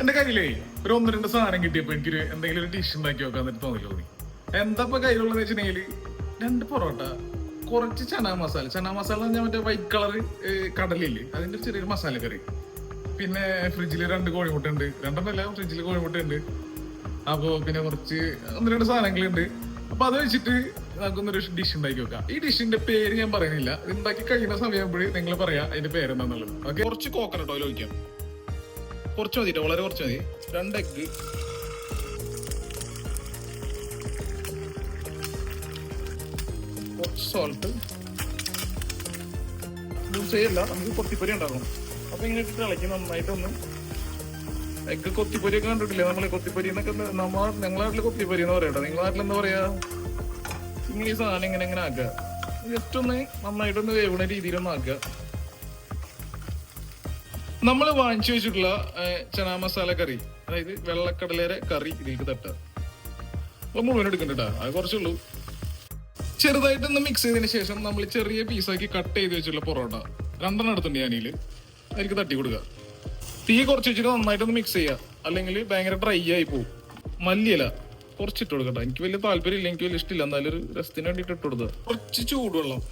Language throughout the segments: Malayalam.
എന്റെ കയ്യിലേ ഒരു ഒന്ന് രണ്ട് സാധനം കിട്ടിയപ്പോ എനിക്കൊരു എന്തെങ്കിലും ഒരു ഡിഷ് ഉണ്ടാക്കി വെക്കാൻ തോന്നില്ല തോന്നി. എന്താ ഇപ്പൊ കയ്യിലുള്ളതെന്ന് വെച്ചിട്ടുണ്ടെങ്കിൽ രണ്ട് പൊറോട്ട കുറച്ച് ചന മസാല. ചന മസാല പറഞ്ഞാൽ മറ്റേ വൈറ്റ് കളർ കടലില്ലേ അതിന്റെ ചെറിയൊരു മസാല കറി. പിന്നെ ഫ്രിഡ്ജിൽ രണ്ട് കോഴിമുട്ട ഉണ്ട്. രണ്ടെണ്ണല്ല ഫ്രിഡ്ജിൽ കോഴിമുട്ട ഉണ്ട്. അപ്പോ പിന്നെ കുറച്ച് ഒന്ന് രണ്ട് സാധനങ്ങളുണ്ട് അപ്പൊ അത് വെച്ചിട്ട് നമുക്കൊന്നൊരു ഡിഷ് ഉണ്ടാക്കി വെക്കാം. ഈ ഡിഷിന്റെ പേര് ഞാൻ പറയുന്നില്ല. ഉണ്ടാക്കി കഴിയുന്ന സമയം നിങ്ങൾ പറയാ അതിന്റെ പേര് എന്താന്നുള്ളത് ഓക്കെ? കുറച്ച് കോക്കനട്ട് ഓയിൽ ഒഴിക്കാം. കുറച്ച് മതി വളരെ കുറച്ച് മതി. രണ്ട് എഗ്ഗ് കുറച്ച് സോൾട്ട് ചെയ്യല്ല നമുക്ക് കൊത്തിപ്പൊരി ഉണ്ടാക്കണം. അപ്പൊ ഇങ്ങനെ ഇട്ടിട്ട് ഇളക്കി നന്നായിട്ടൊന്ന് എഗ്ഗ് കൊത്തിപ്പൊരി ഒക്കെ കണ്ടിട്ടില്ലേ? നമ്മളെ കൊത്തിപ്പൊരി എന്നൊക്കെ നമ്മ ഞങ്ങളെ നാട്ടിൽ കൊത്തിപ്പൊരി എന്ന് പറയട്ടോ നിങ്ങളെ നാട്ടിൽ എന്താ പറയാ? ഇങ്ങനെ ഈ സാധനം ഇങ്ങനെ ഇങ്ങനെ ആക്കുക. ജസ്റ്റ് ഒന്ന് നന്നായിട്ടൊന്ന് വേവുന്ന രീതിയിലൊന്ന് ആക്കുക. നമ്മൾ വാങ്ങിച്ചു വെച്ചിട്ടുള്ള ചനാ മസാല കറി അതായത് വെള്ളക്കടലേരെ കറി ഇതിലേക്ക് തട്ടുക. അപ്പൊ മുഴുവൻ എടുക്കണ്ടട്ടാ അത് കുറച്ചുള്ളൂ. ചെറുതായിട്ടൊന്ന് മിക്സ് ചെയ്തതിന് ശേഷം നമ്മൾ ചെറിയ പീസാക്കി കട്ട് ചെയ്ത് വെച്ചിട്ടുള്ള പൊറോട്ട. രണ്ടെണ്ണം എടുത്തുണ്ട് ഞാനിൽ അതിലേക്ക് തട്ടി കൊടുക്കുക. തീ കുറച്ച് വെച്ചിട്ട് നന്നായിട്ടൊന്ന് മിക്സ് ചെയ്യുക. അല്ലെങ്കിൽ ഭയങ്കര ഡ്രൈ ആയി പോകും മല്ലിയില കുറച്ചിട്ട് കൊടുക്കട്ടെ എനിക്ക് വലിയ താല്പര്യമില്ല. എനിക്ക് വലിയ ഇഷ്ടമില്ല. എന്നാലും ഒരു രസത്തിന് വേണ്ടിയിട്ട് ഇട്ട് കൊടുക്കുക. കുറച്ച് ചൂടുവെള്ളം.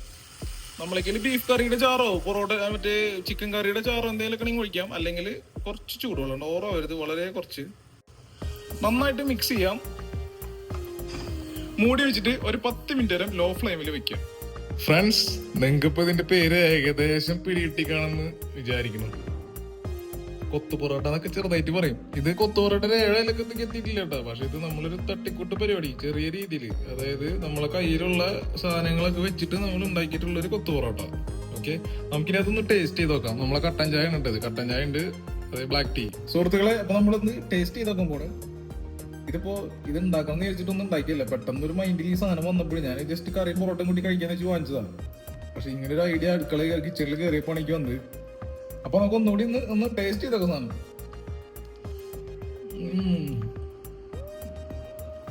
നമ്മളേക്കൽ ബീഫ് കറിയുടെ ചാറോ? പൊറോട്ട മറ്റേ ചിക്കൻ കറിയുടെ ചാറോ എന്തെങ്കിലുമൊക്കെ ആണെങ്കിൽ ഒഴിക്കാം. അല്ലെങ്കിൽ കുറച്ച് ചൂടുവെള്ളം ഓറോ വരുത് വളരെ കുറച്ച്. നന്നായിട്ട് മിക്സ് ചെയ്യാം. മൂടി വെച്ചിട്ട് ഒരു പത്ത് മിനിറ്റ് നേരം ലോ ഫ്ലെയിമിൽ വെക്കാം. ഫ്രണ്ട്സ് നിങ്ങൾക്ക് ഇപ്പൊ ഇതിന്റെ പേര് ഏകദേശം പിടികിട്ടിക്കാണെന്ന് വിചാരിക്കുന്നു. കൊത്തു പൊറോട്ട എന്നൊക്കെ ചെറുതായിട്ട് പറയും. ഇത് കൊത്തു പൊറോട്ടയുടെ ഏഴയിലൊക്കെ എത്തിയിട്ടില്ല കേട്ടോ. പക്ഷെ ഇത് നമ്മളൊരു തട്ടിക്കൂട്ട് പരിപാടി ചെറിയ രീതിയിൽ അതായത് നമ്മളെ കയ്യിലുള്ള സാധനങ്ങളൊക്കെ വെച്ചിട്ട് നമ്മൾ ഉണ്ടാക്കിയിട്ടുള്ള ഒരു കൊത്തു പൊറോട്ട. ഓക്കെ നമുക്കിനി അതൊന്ന് ടേസ്റ്റ് ചെയ്ത് നോക്കാം. നമ്മളെ കട്ടൻ ചായ ഉണ്ട് കട്ടൻ ചായ ഉണ്ട് അതായത് ബ്ലാക്ക് ടീ സുഹൃത്തുക്കളെ അപ്പൊ നമ്മളൊന്ന് ടേസ്റ്റ് ചെയ്ത് നോക്കുമ്പോൾ ഇതിപ്പോ ഇത് ഉണ്ടാക്കണം എന്ന് വിചാരിച്ചിട്ടൊന്നും ഉണ്ടാക്കിയില്ല. പെട്ടെന്ന് ഒരു മൈൻഡിൽ ഈ സാധനം വന്നപ്പോൾ ഞാൻ ജസ്റ്റ് കറി പൊറോട്ടം കൂടി കഴിക്കാന്ന് വെച്ച് വാങ്ങിച്ചതാണ്. പക്ഷെ ഇങ്ങനെ ഒരു ഐഡിയ അടുക്കള കിച്ചണിൽ കയറിയപ്പോൾ എനിക്ക് വന്നത്. അപ്പൊ നമുക്ക് ഒന്നുകൂടി ഒന്ന് ഒന്ന് ടേസ്റ്റ് ചെയ്തൊക്കെ സാധനം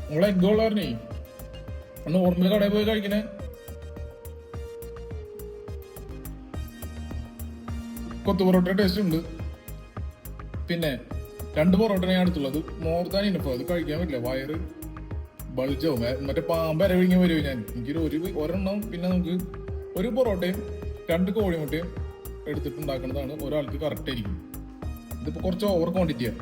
നമ്മളെ എഗ് ഉള്ളവരണേ ഒന്ന് ഓർമ്മ കടയിൽ പോയി കഴിക്കണേ. കൊത്തു പൊറോട്ട ടേസ്റ്റ് ഉണ്ട്. പിന്നെ രണ്ട് പൊറോട്ട ഞാൻ എടുത്തുള്ളത്. മോർ അത് കഴിക്കാൻ പറ്റില്ല. വയറ് ബൾജോ മറ്റേ പാമ്പര അരവിങ്ങി വരുമോ ഞാൻ. എനിക്കൊരു ഒരു ഒരെണ്ണം പിന്നെ നമുക്ക് ഒരു പൊറോട്ടയും രണ്ട് കോഴിമുട്ടയും എടുത്തിട്ട് ഉണ്ടാക്കുന്നതാണ് ഒരാൾക്ക് കറക്റ്റ് ആയിരിക്കും. ഇതിപ്പോ കുറച്ച് ഓവർ ക്വാണ്ടിറ്റിയാണ്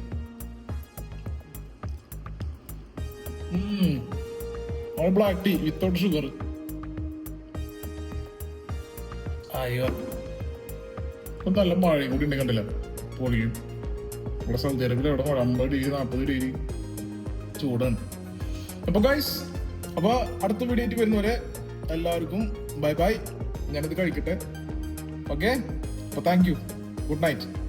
ബ്ലാക്ക് ടീ വിത്തൗട്ട് ഷുഗർ അയ്യോ. ഇപ്പൊ നല്ല മഴയും കൂടി ഉണ്ടെങ്കിൽ കണ്ടില്ല? പൊളിയും. ഇവിടെ സൗദി അറേബ്യയിൽ അവിടെ അമ്പത് ഡിഗ്രി നാൽപ്പത് ഡിഗ്രി ചൂടാണ്. അപ്പൊ ഗൈസ് അപ്പൊ അടുത്ത വീഡിയോ വരുന്നവരെ എല്ലാവർക്കും ബൈ ബൈ ഞാനിത് കഴിക്കട്ടെ. ഓക്കെ അപ്പൊ താങ്ക് യു. Good night.